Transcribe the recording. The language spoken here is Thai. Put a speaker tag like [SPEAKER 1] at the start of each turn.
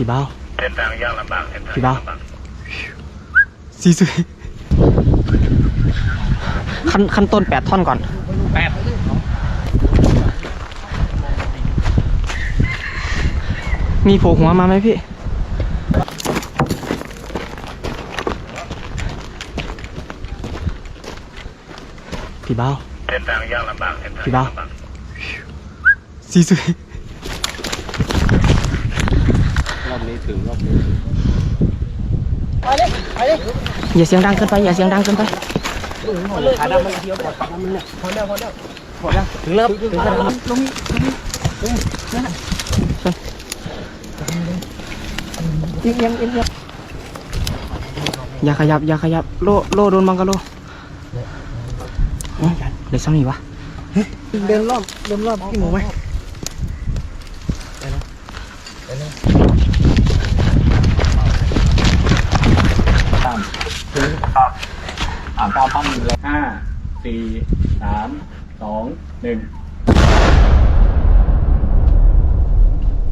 [SPEAKER 1] พี่เบ้า
[SPEAKER 2] เส้นทางยากลำบากเส้นทาง
[SPEAKER 1] พี่บ้า
[SPEAKER 2] ยกลำบาก
[SPEAKER 1] ซีซุยขั้นขั้นต้นแปดท่อนก่อน
[SPEAKER 2] แปด
[SPEAKER 1] มีโผล่หัวมาไหมพี่พี่เบ้า
[SPEAKER 2] เส้นทางยากลำบากเส้นทาง
[SPEAKER 1] พี่บ้า
[SPEAKER 2] ยกลำบาก
[SPEAKER 1] ซีซุย
[SPEAKER 2] รอบนี้ถึงรอบนี้
[SPEAKER 1] อย่าเสียงดังเกินไปอย่าเสียงดังเกินไป
[SPEAKER 2] ขาดำมันเดียวขาดำมันเนี่ยพอแล้วพอแล้วพอแล้ว
[SPEAKER 1] ถึงเริ่มถึงแล้วอย่าขยับอย่าขยับโลโลโดนบังกะโลเดี๋ยวซ้ำอีกวะ
[SPEAKER 3] เดินรอบเดินรอบพี่หมูไหม
[SPEAKER 1] ไปแล้วไปแล้ว
[SPEAKER 2] อ่าตามปั๊มเลยห้าสี่สามสองหนึ่ง